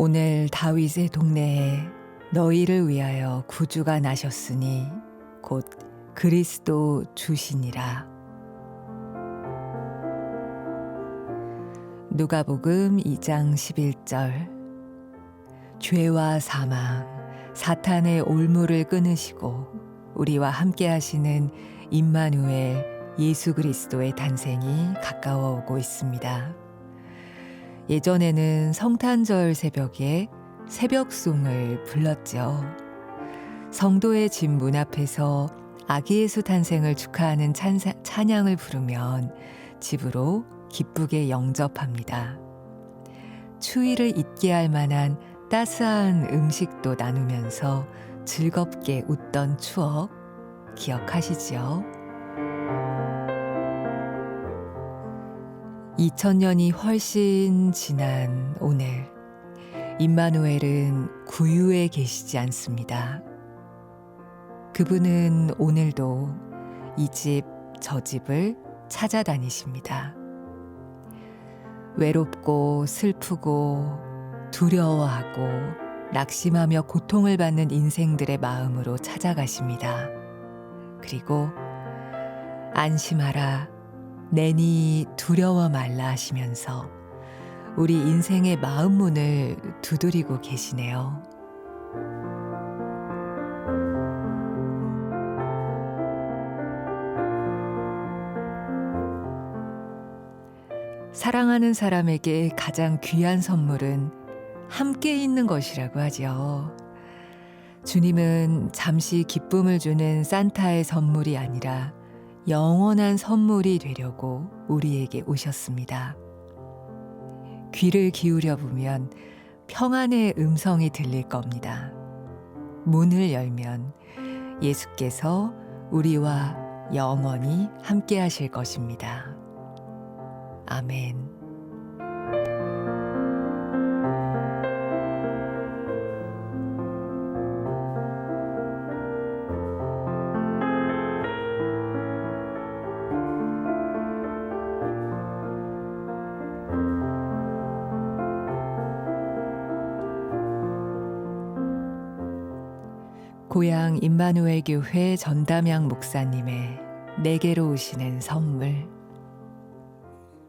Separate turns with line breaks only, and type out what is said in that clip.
오늘 다윗의 동네에 너희를 위하여 구주가 나셨으니 곧 그리스도 주시니라. 누가복음 2장 11절 죄와 사망 사탄의 올무를 끊으시고 우리와 함께 하시는 임마누엘 예수 그리스도의 탄생이 가까워 오고 있습니다. 예전에는 성탄절 새벽에 새벽송을 불렀죠. 성도의 집 문 앞에서 아기 예수 탄생을 축하하는 찬사, 찬양을 부르면 집으로 기쁘게 영접합니다. 추위를 잊게 할 만한 따스한 음식도 나누면서 즐겁게 웃던 추억 기억하시지요? 2000년이 훨씬 지난 오늘 임마누엘은 구유에 계시지 않습니다. 그분은 오늘도 이 집, 저 집을 찾아다니십니다. 외롭고 슬프고 두려워하고 낙심하며 고통을 받는 인생들의 마음으로 찾아가십니다. 그리고 안심하라, 내니 두려워 말라 하시면서 우리 인생의 마음 문을 두드리고 계시네요. 사랑하는 사람에게 가장 귀한 선물은 함께 있는 것이라고 하죠. 주님은 잠시 기쁨을 주는 산타의 선물이 아니라 영원한 선물이 되려고 우리에게 오셨습니다. 귀를 기울여 보면 평안의 음성이 들릴 겁니다. 문을 열면 예수께서 우리와 영원히 함께 하실 것입니다. 아멘. 고향 임마누엘 교회 전담양 목사님의 내게로 오시는 선물